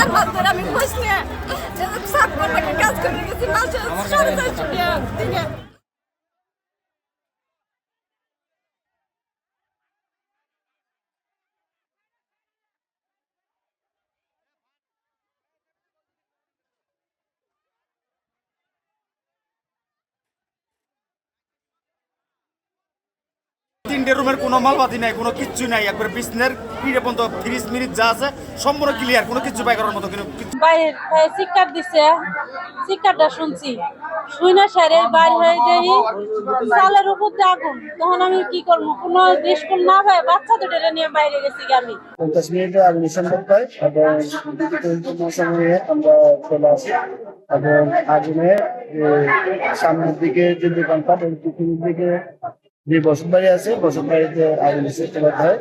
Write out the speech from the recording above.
চার মাস ধরে আমি খোঁজ নিয়ে সাত কাজ করে গেছি মাসে সাড়ে চারশো টাকা তিনটে রুমের কোনো মালবাদি নাই কোনো কিচ্ছু নাই। একবার বিছনের পিড়ে পর্যন্ত ফ্রিজ মিনিট যা আছে সম্পূর্ণ ক্লিয়ার কোনো কিছু বাই করার মতো কিন্তু শিক্ষার দিছে। শিক্ষারটা শুনছি। শুই সারে বাইরে হয়ে যাই চালের উপর দিয়ে আগুন। তখন আমি কি করব? কোনো না পাই বাচ্চা দুটো নিয়ে বাইরে গেছি আমি। পঞ্চাশ মিনিটে আগুন সম্ভব এবং সময়ে আমরা চলে আসি। এবং আগুনে সামনের দিকে যে দোকানপাট ওই দিকে যে বসত বাড়ি আছে বসত বাড়িতে আগুন সৃষ্টি করতে হয়।